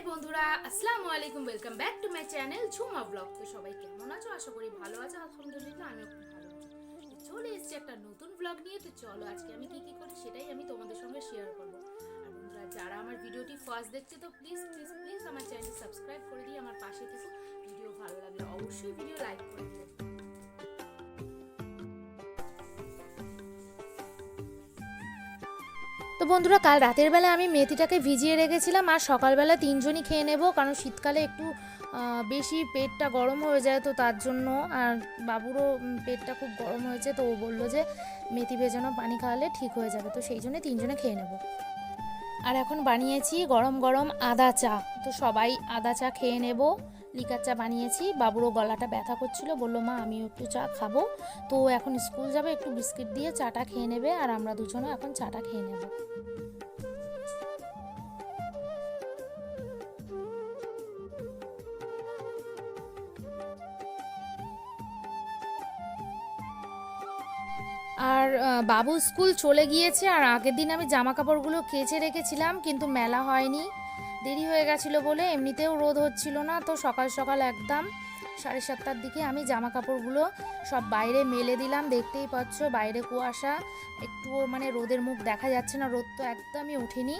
High বন্ধুরা, আসসালামু আলাইকুম welcome back to my channel Jhuma blog তো সবাই কেমন আছো? আশা করি ভালো আছো, আলহামদুলিল্লাহ, আমিও খুব ভালো আছি। চলে এসেছি একটা নতুন ব্লগ নিয়ে, তো চলো আজকে আমি কি কি করি সেটাই আমি তোমাদের সঙ্গে শেয়ার করব। আর বন্ধুরা, যারা আমার ভিডিওটি ফার্স্ট দেখছে, তো প্লিজ প্লিজ প্লিজ আমার চ্যানেল সাবস্ক্রাইব করে দিয়ে আমার পাশে থেকে। ভিডিও ভালো লাগলে অবশ্যই ভিডিও লাইক করে দিও। তো বন্ধুরা, কাল রাতের বেলা আমি মেথিটাকে ভিজিয়ে রেখেছিলাম আর সকালবেলা তিনজনই খেয়ে নেব, কারণ শীতকালে একটু বেশি পেটটা গরম হয়ে যায় তো তার জন্য। আর বাবুরও পেটটা খুব গরম হয়েছে তো ও বলল যে মেথি ভেজানো পানি খাওয়ালে ঠিক হয়ে যাবে, তো সেই জন্য তিনজনে খেয়ে নেব। আর এখন বানিয়েছি গরম গরম আদা চা, তো সবাই আদা চা খেয়ে নেব। লিকার চা বানিয়েছি। বাবুরও গলাটা ব্যথা করছিল, বলল, মা, আমিও একটু চা খাব। তো এখন স্কুল যাবে, একটু বিস্কিট দিয়ে চাটা খেয়ে নেবে আর আমরা দুজনে এখন চাটা খেয়ে নেব। আর বাবু স্কুল চলে গিয়েছে আর আগের দিন আমি জামা কাপড়গুলো কেচে রেখেছিলাম, কিন্তু মেলা হয়নি। দেরি হয়ে গেছিল বলে এমনিতেও রোদ হচ্ছিল না, তো সকাল সকাল একদম সাড়ে সাতটার দিকে আমি জামা কাপড়গুলো সব বাইরে মেলে দিলাম। দেখতেই পাচ্ছ বাইরে কুয়াশা, একটুও মানে রোদের মুখ দেখা যাচ্ছে না, রোদ তো একদমই ওঠেনি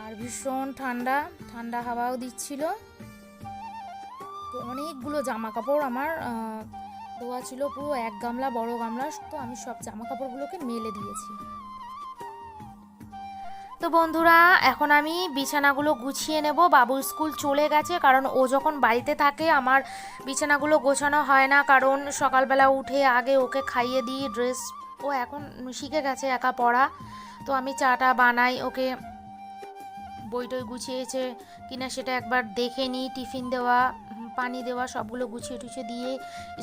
আর ভীষণ ঠান্ডা ঠান্ডা হাওয়াও দিচ্ছিল। তো অনেকগুলো জামা কাপড় আমার ধোয়া ছিল পুরো এক গামলা, বড় গামলা, তো আমি সব জামা কাপড়গুলোকে মেলে দিয়েছি। তো বন্ধুরা, এখন আমি বিছানাগুলো গুছিয়ে নেব। বাবু স্কুল চলে গেছে, কারণ ও যখন বাড়িতে থাকে, আমার বিছানাগুলো গোছানো হয় না। কারণ সকালবেলা উঠে আগে ওকে খাইয়ে দিই ড্রেস ও এখন শিখে গেছে একা পড়া। তো আমি চাটা বানাই, ওকে বই টই গুছিয়েছে। কিনা সেটা একবার দেখে নিই, টিফিন দেওয়া। পানি দেওয়া সবগুলো গুছিয়ে টুছিয়ে দিয়ে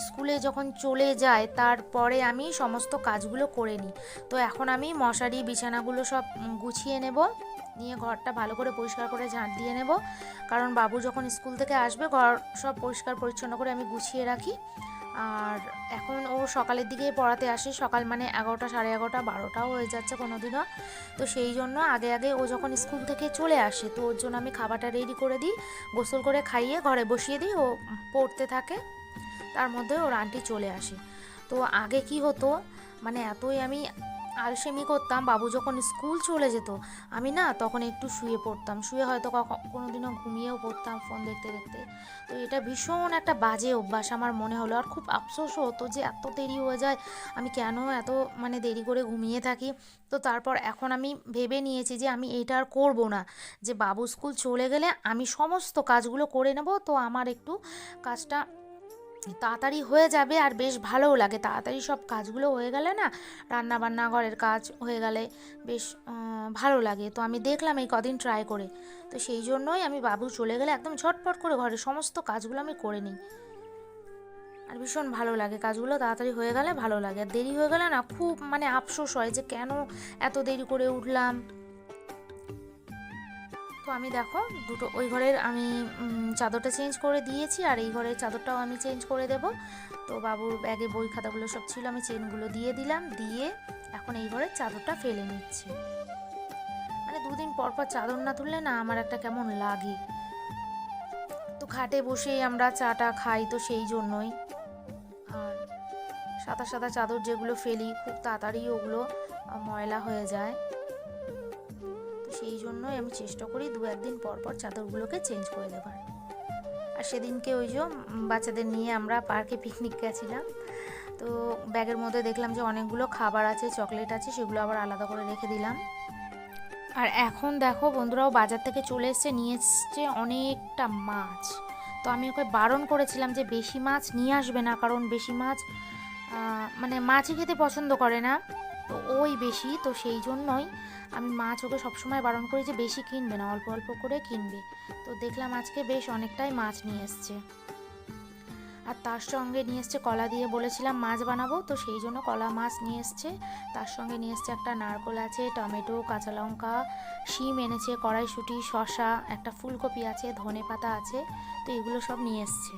স্কুলে যখন চলে যায়, তারপরে আমি সমস্ত কাজগুলো করে নিই। তো এখন আমি মশারি, বিছানাগুলো সব গুছিয়ে নেব, নিয়ে ঘরটা ভালো করে পরিষ্কার করে ঝাঁট দিয়ে নেব। কারণ বাবু যখন স্কুল থেকে আসবে, ঘর সব পরিষ্কার পরিচ্ছন্ন করে আমি গুছিয়ে রাখি। আর এখন ও সকালের দিকেই পড়াতে আসে। সকাল মানে এগারোটা, সাড়ে এগারোটা, বারোটাও হয়ে যাচ্ছে কোনো দিনও তো সেই জন্য আগে আগে ও যখন স্কুল থেকে চলে আসে, তো ওর জন্য আমি খাবারটা রেডি করে দিই, গোসল করে খাইয়ে ঘরে বসিয়ে দিই, ও পড়তে থাকে। তার মধ্যে ওর আন্টি চলে আসে। তো আগে কি হতো মানে এতই আমি আলসেমি করতাম, বাবু যখন স্কুল চলে যেত, আমি না তখন একটু শুয়ে পড়তাম। শুয়ে হয়তো কোনো দিনও ঘুমিয়েও পড়তাম ফোন দেখতে দেখতে। তো এটা ভীষণ একটা বাজে অভ্যাস আমার মনে হলো। আর খুব আফসোসও হতো যে এত দেরি হয়ে যায়, আমি কেন এত মানে দেরি করে ঘুমিয়ে থাকি? তো তারপর এখন আমি ভেবে নিয়েছি যে আমি এইটা আর করব না। যে বাবু স্কুল চলে গেলে আমি সমস্ত কাজগুলো করে নেব, তো আমার একটু কাজটা তাড়াতাড়ি হয়ে যাবে আর বেশ ভালোও লাগে। তাড়াতাড়ি সব কাজগুলো হয়ে গেলে না রান্না বান্না ঘরের কাজ হয়ে গেলে বেশ ভালো লাগে। তো আমি দেখলাম এই কদিন ট্রাই করে। তো সেই জন্যই আমি বাবু চলে গেলে একদম ঝটপট করে ঘরের সমস্ত কাজগুলো আমি করে নিই। আর ভীষণ ভালো লাগে। কাজগুলো তাড়াতাড়ি হয়ে গেলে ভালো লাগে। আর দেরি হয়ে গেলে না খুব মানে আফসোস হয় যে কেন এত দেরি করে উঠলাম? তো আমি দেখো, দুটো, ওই ঘরের আমি চাদরটা চেঞ্জ করে দিয়েছি আর এই ঘরের চাদরটাও আমি চেঞ্জ করে দেব। তো বাবুর ব্যাগে বই খাতাগুলো সব ছিল, আমি চেনগুলো দিয়ে দিলাম, দিয়ে এখন এই ঘরের চাদরটা ফেলে নিচ্ছি। মানে দুদিন পর পর চাদর না তুললে না আমার একটা কেমন লাগে। তো খাটে বসেই আমরা চাটা খাই তো সেই জন্যই। আর সাদা সাদা চাদর যেগুলো ফেলি, খুব তাড়াতাড়ি ওগুলো ময়লা হয়ে যায়। সেই জন্যই আমি চেষ্টা করি দু একদিন পর পর চাদরগুলোকে চেঞ্জ করে দেবার আর সেদিনকে ওই যে বাচ্চাদের নিয়ে আমরা পার্কে পিকনিক গেছিলাম। তো ব্যাগের মধ্যে দেখলাম যে অনেকগুলো খাবার আছে চকলেট আছে, সেগুলো আবার আলাদা করে রেখে দিলাম। আর এখন দেখো বন্ধুরাও বাজার থেকে চলে এসছে, নিয়ে এসছে অনেকটা মাছ। তো আমি ওকে বারণ করেছিলাম যে বেশি মাছ নিয়ে আসবে না, কারণ বেশি মাছ মানে মাছই খেতে পছন্দ করে না। তো ওই বেশি, তো সেই জন্যই আমি মাছ ওকে সবসময় বারণ করি যে বেশি কিনবে না, অল্প অল্প করে কিনবে। তো দেখলাম আজকে বেশ অনেকটাই মাছ নিয়ে এসছে। আর তার সঙ্গে নিয়ে এসছে কলা দিয়ে বলেছিলাম মাছ বানাবো, তো সেই জন্য কলা মাছ নিয়ে এসছে। তার সঙ্গে নিয়ে এসছে একটা নারকোল আছে, টমেটো, কাঁচা লঙ্কা, শিম এনেছে, কড়াইশুঁটি, শসা, একটা ফুলকপি আছে ধনে পাতা আছে, তো এগুলো সব নিয়ে এসছে।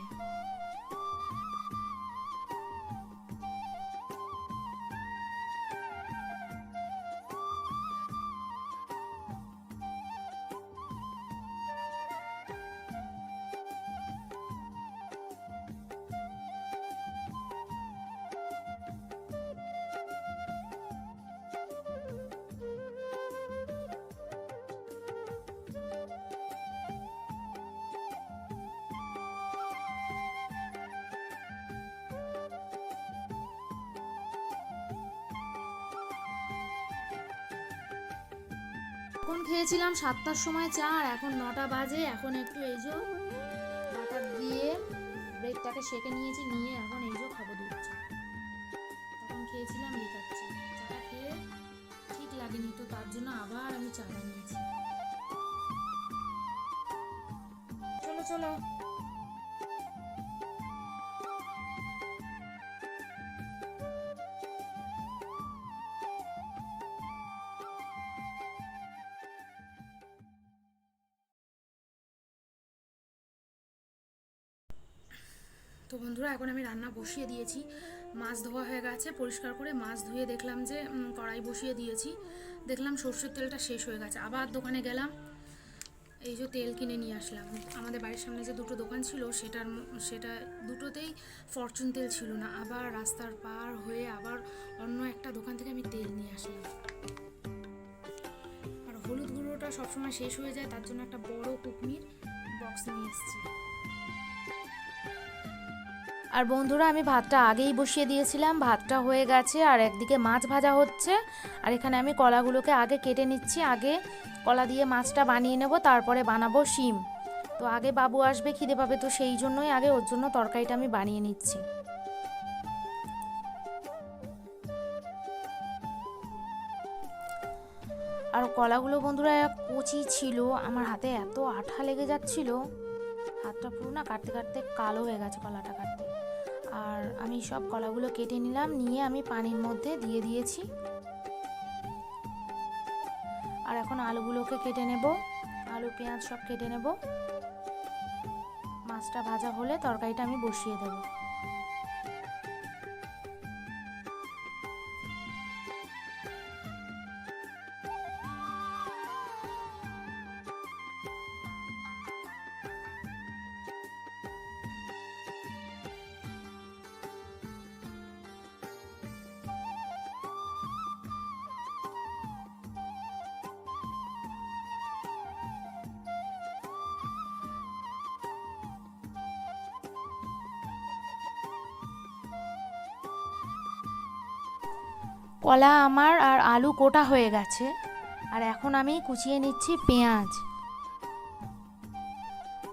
খেয়েছিলাম সাতটার সময় চা, আর এখন নটা বাজে, এখন একটু এই যে বাটার দিয়ে ব্রেডটাকে সেঁকে নিয়েছি, নিয়ে এখন এই যে খাব চা। তখন খেয়েছিলাম লিকার চা খেয়ে ঠিক লাগেনি তো, তার জন্য আবার আমি চা নিয়েছি চলো চলো। তো বন্ধুরা, এখন আমি রান্না বসিয়ে দিয়েছি। মাছ ধোয়া হয়ে গেছে, পরিষ্কার করে মাছ ধুয়ে দেখলাম যে কড়াই বসিয়ে দিয়েছি। দেখলাম সর্ষের তেলটা শেষ হয়ে গেছে। আবার দোকানে গেলাম, এই যে তেল কিনে নিয়ে আসলাম। আমাদের বাড়ির সামনে যে দুটো দোকান ছিল, সেটার সেটা দুটোতেই ফরচুন তেল ছিল না। আবার রাস্তার পার হয়ে আবার অন্য একটা দোকান থেকে আমি তেল নিয়ে আসলাম। আর হলুদ গুঁড়োটা সবসময় শেষ হয়ে যায়, তার জন্য একটা বড় কুকমির বক্স নিয়ে এসেছি। আর বন্ধুরা, আমি ভাতটা আগেই বসিয়ে দিয়েছিলাম, ভাতটা হয়ে গেছে, আর একদিকে মাছ ভাজা হচ্ছে, আর এখানে আমি কলাগুলোকে আগে কেটে নিচ্ছি, আগে কলা দিয়ে মাছটা বানিয়ে নেব, তারপরে বানাবো শিম। তো আগে বাবু আসবে, খিদে পাবে, তো সেই জন্যই আগে ওর জন্য তরকারিটা আমি বানিয়ে নিচ্ছি। আর কলাগুলো বন্ধুরা কচি ছিল, আমার হাতে এত আঠা লেগে যাচ্ছিল, হাতটা পুরো না কাটতে কাটতে কালো হয়ে গেছে কলাটা কাটতে। আর আমি সব কলাগুলো কেটে নিলাম, নিয়ে আমি পানির মধ্যে দিয়ে দিয়েছি। আর এখন আলুগুলোকে কেটে নেব, আলু, পেঁয়াজ সব কেটে নেব। মাছটা ভাজা হলে তরকারিটা আমি বসিয়ে দেবো। কলা আমার আর আলু কোটা হয়ে গেছে। আর এখন আমি কুচিয়ে নিচ্ছি পেঁয়াজ।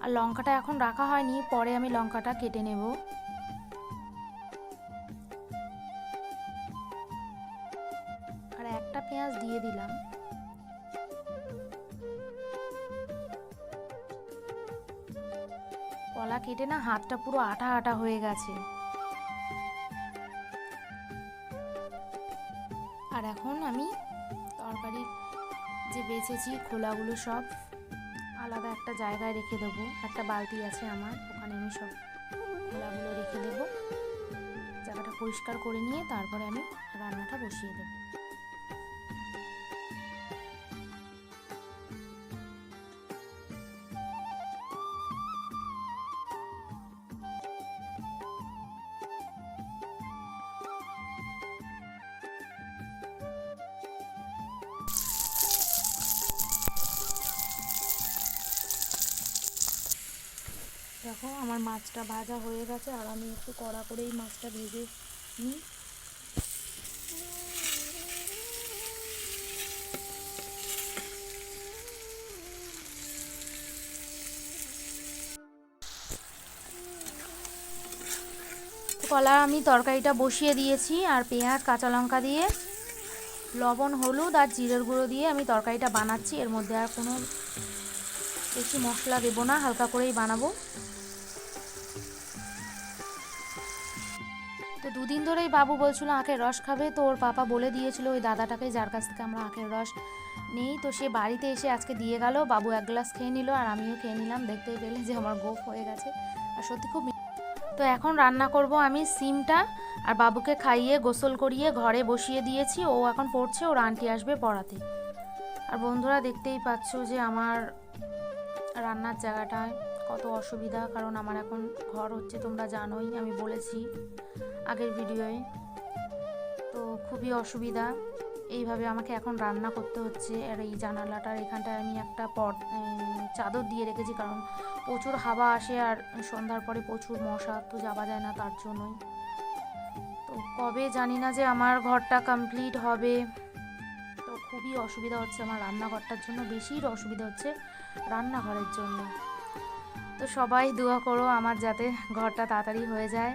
আর লঙ্কাটা এখন রাখা হয়নি, পরে আমি লঙ্কাটা কেটে নেব। আর একটা পেঁয়াজ দিয়ে দিলাম। কলা কেটে না হাতটা পুরো আটা আটা হয়ে গেছে। আর এখন আমি তরকারি যে বেছেছি, খোলাগুলো সব আলাদা একটা জায়গায় রেখে দেবো। একটা বালতি আছে আমার, ওখানে আমি সব খোলাগুলো রেখে দেবো। জায়গাটা পরিষ্কার করে নিয়ে তারপরে আমি রান্নাটা বসিয়ে দেবো। দেখো, আমার মাছটা ভাজা হয়ে গেছে আর আমি একটু কড়া করেই মাছটা ভেজে নিই। কলা আমি তরকারিটা বসিয়ে দিয়েছি আর পেঁয়াজ, কাঁচা লঙ্কা দিয়ে, লবণ, হলুদ আর জিরের গুঁড়ো দিয়ে আমি তরকারিটা বানাচ্ছি। এর মধ্যে আর কোনো বেশি মশলা দেবো না, হালকা করেই বানাবো। তো দুদিন ধরেই বাবু বলছিল, আখের রস খাবে? তো ওর পাপা বলে দিয়েছিল, ওই দাদাটাকে যার কাছ থেকে আমরা আখের রস নেই। তো সে বাড়িতে এসে আজকে দিয়ে গেল। বাবু এক গ্লাস খেয়ে নিল আর আমিও খেয়ে নিলাম। দেখতেই পেলে যে আমার গোপ হয়ে গেছে। আর সত্যি খুব তো এখন রান্না করব আমি সিমটা আর বাবুকে খাইয়ে, গোসল করিয়ে ঘরে বসিয়ে দিয়েছি। ও এখন পড়ছে, ওর আন্টি আসবে পড়াতে। আর বন্ধুরা দেখতেই পাচ্ছ যে আমার রান্নার জায়গাটায় কত অসুবিধা, কারণ আমার এখন ঘর হচ্ছে তোমরা জানোই, আমি বলেছি আগের ভিডিওয়ে। তো খুবই অসুবিধা। এইভাবে আমাকে এখন রান্না করতে হচ্ছে, আর এই জানালাটার এখানটায় আমি একটা পট চাদর দিয়ে রেখেছি, কারণ প্রচুর হাওয়া আসে আর সন্ধ্যার পরে প্রচুর মশা, তো যাওয়া যায় না তার জন্যই। তো কবে জানি না যে আমার ঘরটা কমপ্লিট হবে। তো খুবই অসুবিধা হচ্ছে আমার রান্নাঘরটার জন্য বেশির অসুবিধা হচ্ছে রান্নাঘরের জন্য। তো সবাই দোয়া করো আমার যাতে ঘরটা তাড়াতাড়ি হয়ে যায়।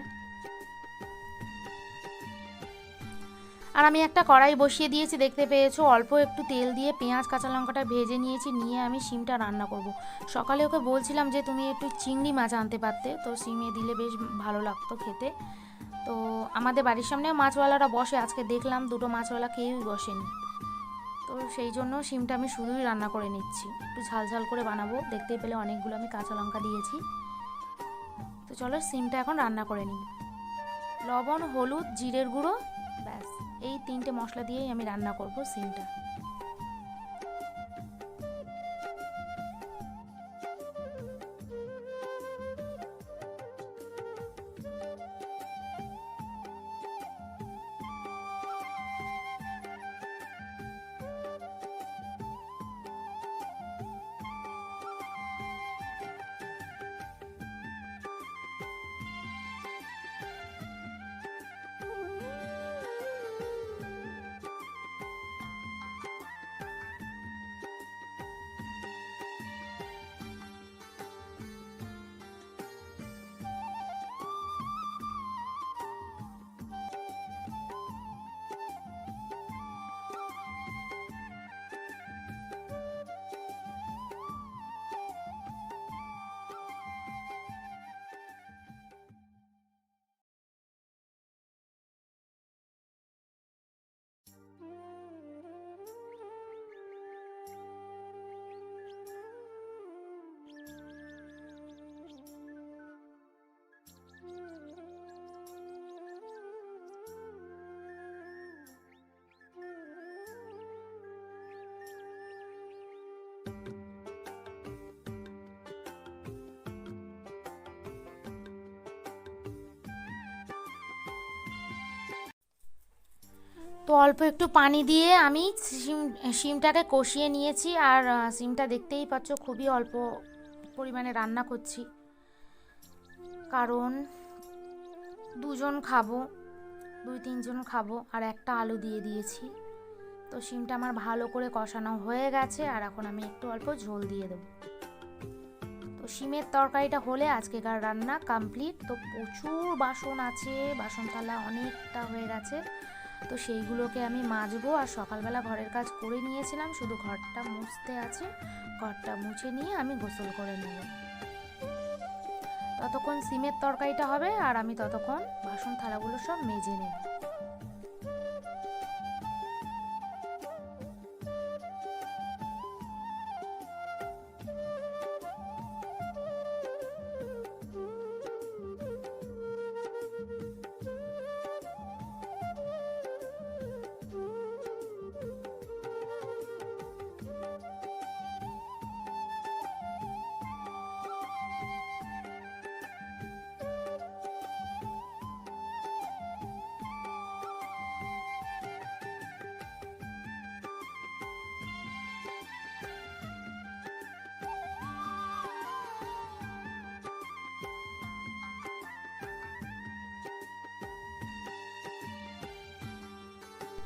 আর আমি একটা কড়াই বসিয়ে দিয়েছি, দেখতে পেয়েছ? অল্প একটু তেল দিয়ে পেঁয়াজ, কাঁচা লঙ্কাটা ভেজে নিয়েছি, নিয়ে আমি শিমটা রান্না করব। সকালে ওকে বলছিলাম যে, তুমি একটু চিংড়ি মাছ আনতে পারতে। তো শিমে দিলে বেশ ভালো লাগতো খেতে। তো আমাদের বাড়ির সামনে মাছওয়ালারা বসে, আজকে দেখলাম দুটো মাছওয়ালা কেউই বসেনি। সেই জন্য শিমটা আমি শুধুই রান্না করে নিচ্ছি। একটু ঝাল ঝাল করে বানাবো। দেখতে পেলে অনেকগুলো আমি কাঁচা লঙ্কা দিয়েছি। তো চলো সিমটা এখন রান্না করে নিই। লবণ, হলুদ, জিরের গুঁড়ো, ব্যাস। এই তিনটে মশলা দিয়েই আমি রান্না করব সিমটা। তো অল্প একটু পানি দিয়ে আমি সিম, সিমটাকে কষিয়ে নিয়েছি আর সিমটা দেখতেই পাচ্ছ খুবই অল্প পরিমাণে রান্না করছি। কারণ দুজন খাব, দুই তিনজন খাব আর একটা আলু দিয়ে দিয়েছি। তো সিমটা আমার ভালো করে কষানো হয়ে গেছে আর এখন আমি একটু অল্প ঝোল দিয়ে দেবো। তো সিমের তরকারিটা হলে আজকেকার রান্না কমপ্লিট। তো প্রচুর বাসন আছে বাসন থালা অনেকটা হয়ে গেছে। তো সেইগুলোকে আমি মাজবো আর সকালবেলা ঘরের কাজ করে নিয়েছিলাম, শুধু ঘরটা মুছতে আছে। ঘরটা মুছে নিয়ে আমি গোসল করে নেব। ততক্ষণ সিমের তরকারিটা হবে আর আমি ততক্ষণ বাসন থালাগুলো সব মেজে নেব।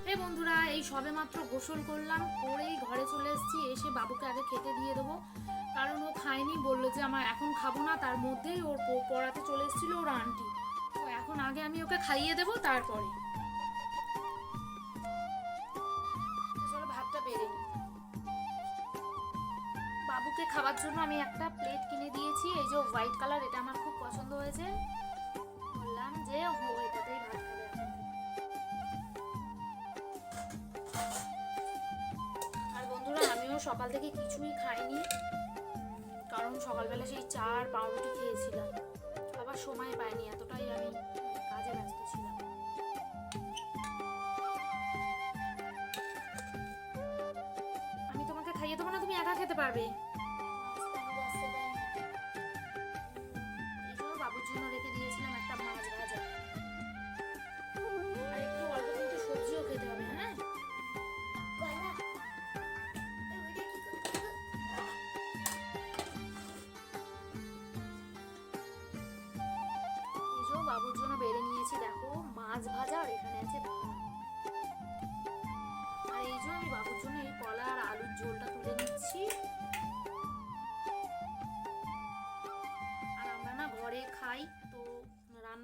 হে বন্ধুরা, এই সবে মাত্র গোসল করলাম, করেই ঘরে চলে এসেছি। এসে বাবুকে আগে খেতে দিয়ে দেবো। কারণ ও খায়নি, বলল যে আমার এখন খাব না, তার মধ্যেই ওর পড়াতে চলে এসেছিল ওর আন্টি। তো এখন আগে আমি ওকে খাইয়ে দেবো, তারপরে। ভাতটা বেড়ে বাবুকে খাবার জন্য আমি একটা প্লেট কিনে দিয়েছি। এই যে হোয়াইট কালার এটা আমার খুব পছন্দ হয়েছে। বললাম যে সকাল থেকে কিছুই খাইনি। কারণ সকালবেলা সেই চা আর পাউরুটি খেয়েছিলাম। আবার সময় পাইনি, এতটাই আমি কাজে ব্যস্ত ছিলাম। আমি তোমাকে খাইয়ে দেবো না, তুমি একা খেতে পারবে।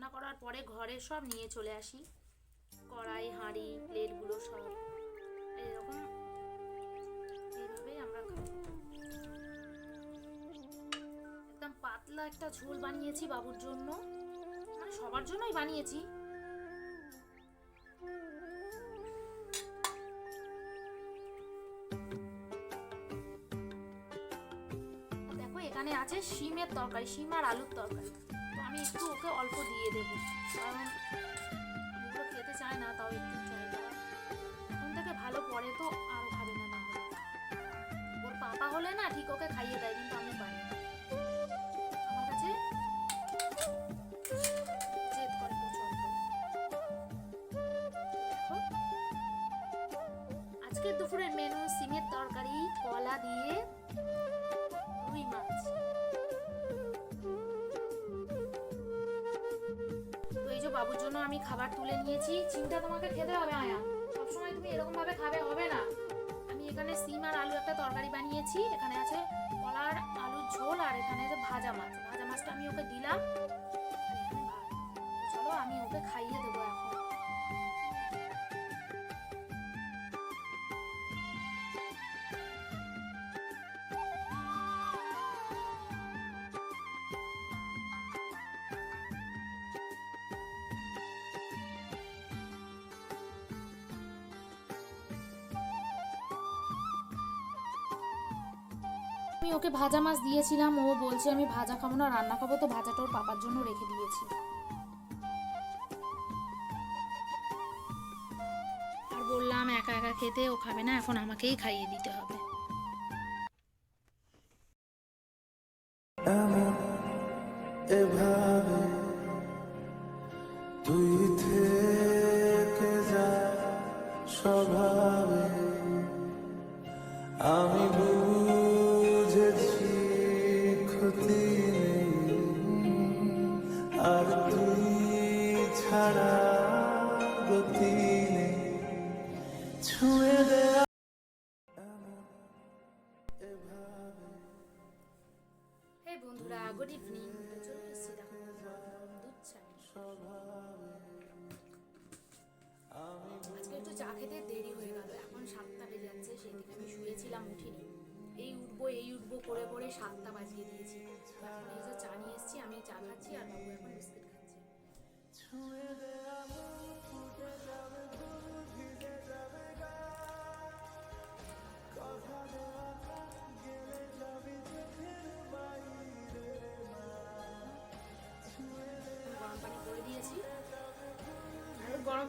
রান্না করার পরে ঘরে সব নিয়ে চলে আসি। কড়াই, হাঁড়ি, প্লেটগুলো সব। এরকম এইভাবেই আমরা একদম পাতলা একটা ঝোল বানিয়েছি বাবুর জন্য। মানে সবার জন্যই বানিয়েছি। দেখো, এখানে আছে শিমের তরকারি, শিম আর আলুর তরকারি। আমি একটু ওকে অল্প দিয়ে দেব। কারণ এগুলো খেতে চায় না, তাও একটু চাই এখন থেকে ভালো পরে তো আর খাবে না না ওর পাপা হলে না ঠিক ওকে খাইয়ে দেয়, কিন্তু আমি পারি বাবুর জন্য আমি খাবার তুলে নিয়েছি। চিন্তা তোমাকে খেতে হবে, আয়া। সবসময় তুমি এরকম ভাবে খাবে, হবে না। আমি এখানে সিম আর আলু একটা তরকারি বানিয়েছি। এখানে আছে কলার আলুর ঝোল আর এখানে আছে ভাজা মাছ। ভাজা মাছটা আমি ওকে দিলাম। চলো, আমি ওকে খাইয়ে দেবো এখন। আমি ওকে ভাজা মাছ দিয়েছিলাম, ও বলছে আমি ভাজা খাব না, রান্না খাব, তো ভাজাটা ওর পাপার জন্য রেখে দিয়েছি। আর বললাম, একা একা খেতে ও খাবে না, এখন আমাকেই খাইয়ে দিতে হবে। আর তুই ছাড়া গতি ছুঁয়ে দেয়া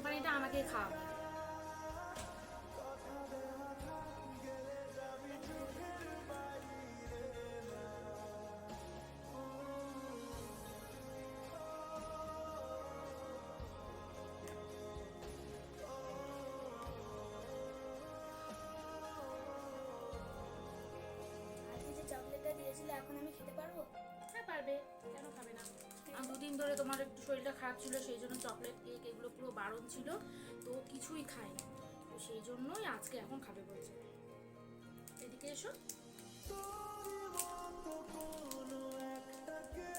আর ওই গরম পানিটা আমাকে খাওয়াবে চকলেটটা দিয়েছিলে এখন আমি খেতে পারব? হ্যাঁ পারবে। কেন খাবে না? দুদিন ধরে তোমার শরীরটা খারাপ ছিল সেই জন্য চকলেট কেক এগুলো পুরো বারণ ছিল তো কিছুই খায়নি। তো সেই জন্যই আজকে এখন খাবে বলছে। এদিকে এসো।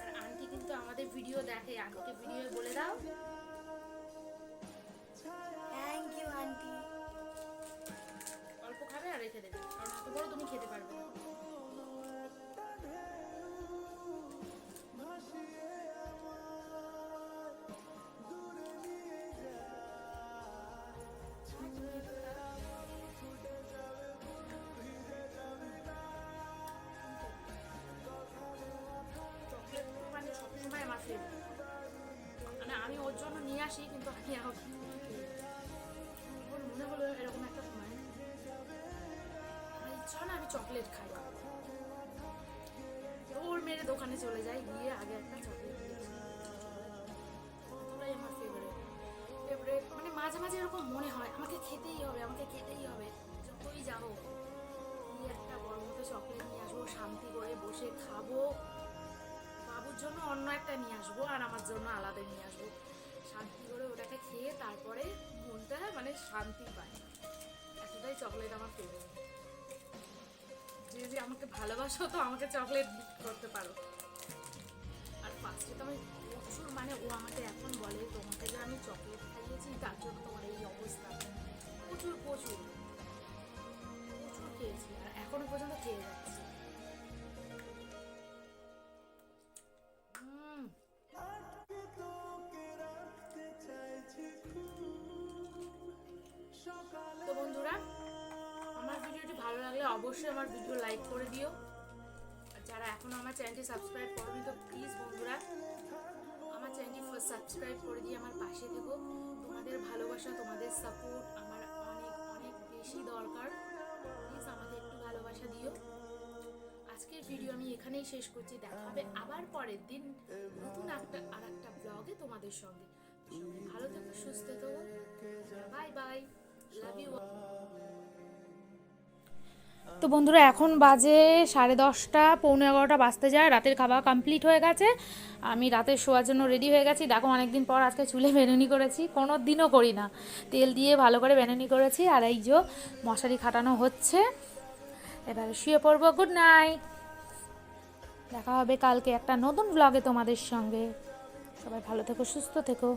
আর আন্টি কিন্তু আমাদের ভিডিও দেখে আন্টিকে ভিডিও বলে দাও। Thank you auntie. অল্প খাবে আর রেখে দেবে কারণ এত বড় তুমি খেতে পারবে না। চকলেট খাই। ওর মেরে দোকানে চলে যাই, গিয়ে আগে একটা চকলেট আমার ফেভারিট ফেভারিট মানে মাঝে মাঝে এরকম মনে হয়, আমাকে খেতেই হবে, আমাকে খেতেই হবে। যতই যাব কি একটা বড় মতো চকলেট নিয়ে আসব, শান্তি করে বসে খাব। বাবুর জন্য অন্য একটা নিয়ে আসব আর আমার জন্য আলাদা নিয়ে আসব। শান্তি করে ওটাকে খেয়ে তারপরে মনটা মানে শান্তি পায়। এতটাই চকলেট আমার ফেভারিট যে যে আমাকে ভালোবাসো, তো আমাকে চকলেট করতে পারো। আর ফার্স্টে তো আমি প্রচুর মানে ও আমাকে এখন বলে, তোমাকে যে আমি চকলেট খাইয়েছি, তার জন্য তোমার এই অবস্থা। প্রচুর প্রচুর। প্রচুর খেয়েছি, আর এখনও পর্যন্ত খেয়ে যাচ্ছি। অবশ্যই আমার ভিডিও লাইক করে দিও। আর যারা এখনও আমার চ্যানেলটি সাবস্ক্রাইব করনি, তো প্লিজ বন্ধুরা, আমার চ্যানেলটি সাবস্ক্রাইব করে দিয়ে আমার পাশে থেকো। তোমাদের ভালোবাসা, তোমাদের সাপোর্ট আমার অনেক অনেক বেশি দরকার। প্লিজ আমাকে একটু ভালোবাসা দিও। আজকের ভিডিও আমি এখানেই শেষ করছি। দেখা হবে আবার পরের দিন নতুন একটা আর একটা ব্লগে তোমাদের সঙ্গে। ভালো থেকো, সুস্থ থেকো। বাই বাই লাভ ইউ তো বন্ধুরা, এখন বাজে সাড়ে দশটা, পৌনে এগারোটা বাজতে যায়, রাতের খাওয়া কমপ্লিট হয়ে গেছে। আমি রাতে শোয়ার জন্য রেডি হয়ে গেছি। দেখো, অনেকদিন পর আজকে চুলে বেনুনি করেছি, কোনো দিনও করি না। তেল দিয়ে ভালো করে বেনুনি করেছি, আর এই যে মশারি খাটানো হচ্ছে। এবারে শুয়ে পড়ব। গুড নাইট দেখা হবে কালকে একটা নতুন ব্লগে তোমাদের সঙ্গে। সবাই ভালো থেকো, সুস্থ থেকো।